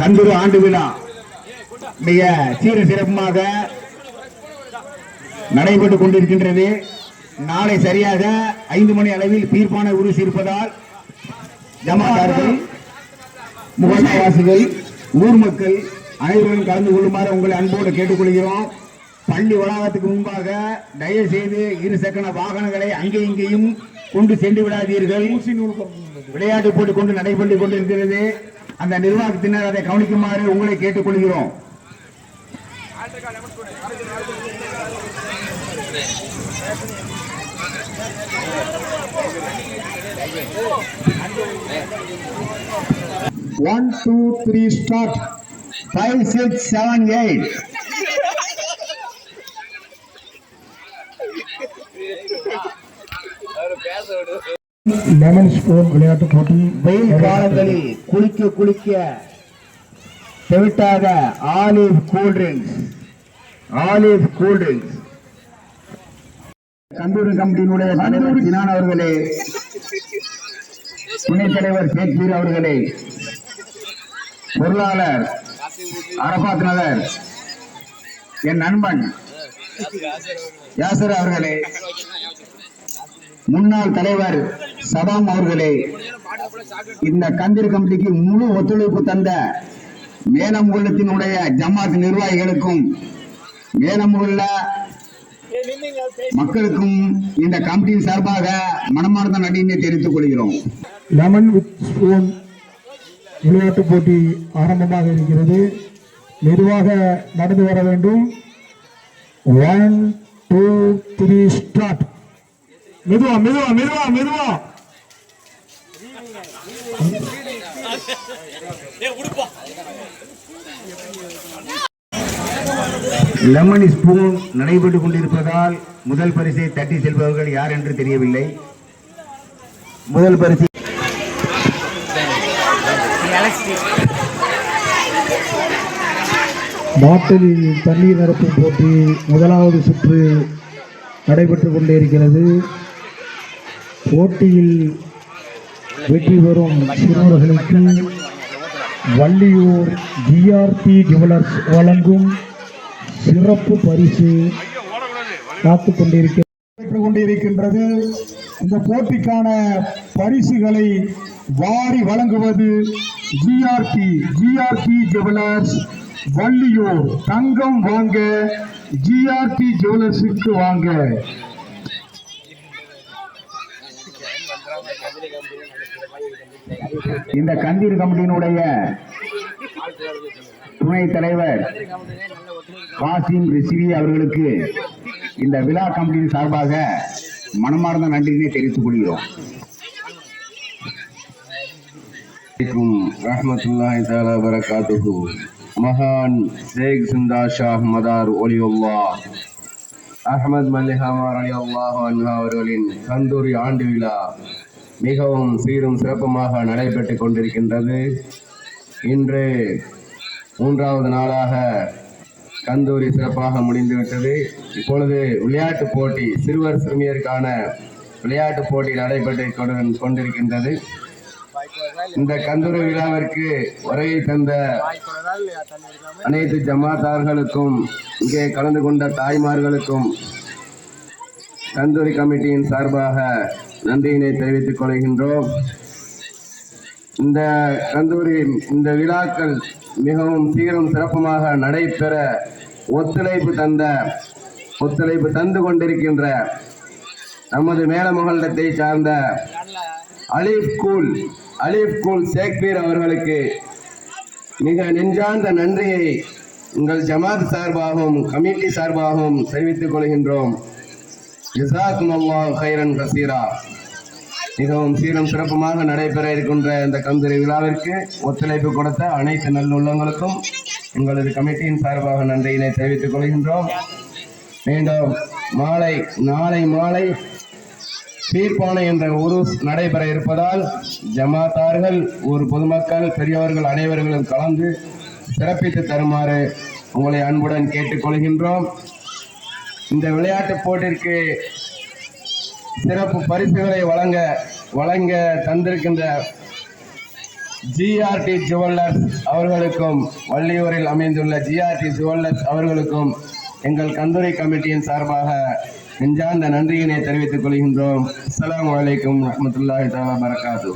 கந்தூரு ஆண்டு விழா. மிக சீர சிறப்புமாக நடைபெற்று கொண்டிருக்கின்றது. நாளை சரியாக ஐந்து மணி அளவில் தீர்ப்பான உருசி இருப்பதால் ஜமாதார்கள் முகவாசிகள் ஊர் மக்கள் அனைவரும் கலந்து கொள்ளுமாறு உங்களை அன்போடு கேட்டுக்கொள்கிறோம். பள்ளி வளாகத்துக்கு முன்பாக தயவு செய்து இரு சக்கர வாகனங்களை அங்கே இங்கேயும் கொண்டு சென்று விடாதீர்கள். விளையாட்டு போட்டி கொண்டு நடைபெற்றுக் கொண்டிருக்கிறது. அந்த நிர்வாகத்தினர் அதை கவனிக்குமாறு உங்களை கேட்டுக்கொள்கிறோம். One two three start five six seven eight lemon spoon விளையாட்டு போட்டி வெயில் காலங்களில் குளிக்க குளிக்க செவிட்டாத olive cool drinks. Olive cool drinks. Kandoori கமிட்டியினுடைய தலைவர் சினான் அவர்களே துணைத் தலைவர் ஷேக்பீர் அவர்களே பொருளாளர் அரபாத் நகர் என் நண்பன் யாசர் அவர்களே முன்னாள் தலைவர் சதாம் அவர்களே இந்த கந்தீர் கமிட்டிக்கு முழு ஒத்துழைப்பு தந்த மேலமுகுள்ளத்தினுடைய ஜமாத் நிர்வாகிகளுக்கும் மேலமுகுள்ள மக்களுக்கும் இந்த கமிட்டியின் சார்பாக மனமார்ந்த நன்றியினை தெரிவித்துக் கொள்கிறோம். லெமன் வித் ஸ்பூன் விளையாட்டு போட்டி ஆரம்பமாக இருக்கிறது. மெதுவாக நடந்து வர வேண்டும். ஒன் டூ த்ரீ ஸ்டார்ட் மெதுவா மெதுவா மெதுவா மெதுவா. லெமன் ஸ்பூன் நடைபெற்றுக் கொண்டிருப்பதால் முதல் பரிசை தட்டி செல்பவர்கள் யார் என்று தெரியவில்லை. முதல் பரிசு பாட்டிலில் தண்ணீர் நிரப்பும் போட்டி முதலாவது சுற்று நடைபெற்றுக் கொண்டே இருக்கிறது. போட்டியில் வெற்றி பெறும் சிறுவர்களுக்கு வள்ளியூர் ஜிஆர்பி ஜுவலர்ஸ் வழங்கும் சிறப்பு பரிசு காத்துக் கொண்டிருக்கிறது. கொண்டிருக்கின்றது. இந்த போட்டிக்கான பரிசுகளை வாரி வழங்குவது ஜிஆர்பி ஜிஆர்பி ஜுவலர்ஸ் வள்ளியூர் தங்கம் வாங்க ஜிஆர்பி ஜுவலர்ஸுக்கு வாங்க. இந்த கந்தீர் கமிட்டியினுடைய துணைத் தலைவர் காசிம் ரிசிவி அவர்களுக்கு இந்த விழா கமிட்டியின் சார்பாக மனமார்ந்த நன்றியினை தெரிவித்துக் கொள்கிறோம். ரஹமத்துல்லாஹி தாலா வரகாத்துஹு மகான் ஷேக் சிந்தா ஷாஹ் மதார் ஒலியுல்லா அஹமத் மல்லிஹாமார் அலி அல்லாஹ் அன்ஹா அவர்களின் கந்தூரி ஆண்டு விழா. மிகவும் சீரும் சிறப்புமாக நடைபெற்றுக் கொண்டிருக்கின்றது. இன்று மூன்றாவது நாளாக கந்தூரி சிறப்பாக முடிந்துவிட்டது. இப்பொழுது விளையாட்டுப் போட்டி சிறுவர் சிறுமியருக்கான விளையாட்டுப் போட்டி நடைபெற்று கொண்டிருக்கின்றது. இந்த கந்தூரி விழாவிற்கு வருகை தந்த அனைத்து ஜமாத்தார்களுக்கும் இங்கே கலந்து கொண்ட தாய்மார்களுக்கும் கந்தூரி கமிட்டியின் சார்பாக நன்றியினை தெரிவித்துக் கொள்கின்றோம். இந்த கந்தூரி இந்த விழாக்கள் மிகவும் சீரும் சிறப்புமாக நடைபெற ஒத்துழைப்பு தந்த ஒத்துழைப்பு தந்து கொண்டிருக்கின்ற நமது மேலமகளிடத்தை சார்ந்த அலீப் கூல் அலீப் கூல் ஷேக்பீர் அவர்களுக்கு மிக நெஞ்சார்ந்த நன்றியை உங்கள் ஜமாத் சார்பாகவும் கமிட்டி சார்பாகவும் தெரிவித்துக் கொள்கின்றோம். ஜிசாக்கும் அல்லாஹ் ஹைரன் கசீரா. மிகவும் சீரும் சிறப்புமாக நடைபெற இருக்கின்ற இந்த கந்தூரி விழாவிற்கு ஒத்துழைப்பு கொடுத்த அனைத்து நல்லுள்ளங்களுக்கும் எங்களது கமிட்டியின் சார்பாக நன்றியினை தெரிவித்துக் கொள்கின்றோம். மீண்டும் மாலை நாளை மாலை தீர்ப்பானை என்ற உருஸ் நடைபெற இருப்பதால் ஜமாத்தார்கள் ஒரு பொதுமக்கள் பெரியவர்கள் அனைவர்களும் கலந்து சிறப்பித்து தருமாறு உங்களை அன்புடன் கேட்டுக்கொள்கின்றோம் இந்த விளையாட்டுப் போட்டிற்கு சிறப்பு பரிசுகளை வழங்க வழங்க தந்திருக்கின்ற ஜிஆர்டி ஜுவல்லர்ஸ் அவர்களுக்கும் வள்ளியூரில் அமைந்துள்ள ஜிஆர்டி ஜுவல்லர்ஸ் அவர்களுக்கும் எங்கள் கந்தூரி கமிட்டியின் சார்பாக நெஞ்சார்ந்த நன்றியினை தெரிவித்துக் கொள்கின்றோம். அஸ்லாம் வலைக்கம் வரமத்துல்லாஹி தாலா பரகாத்து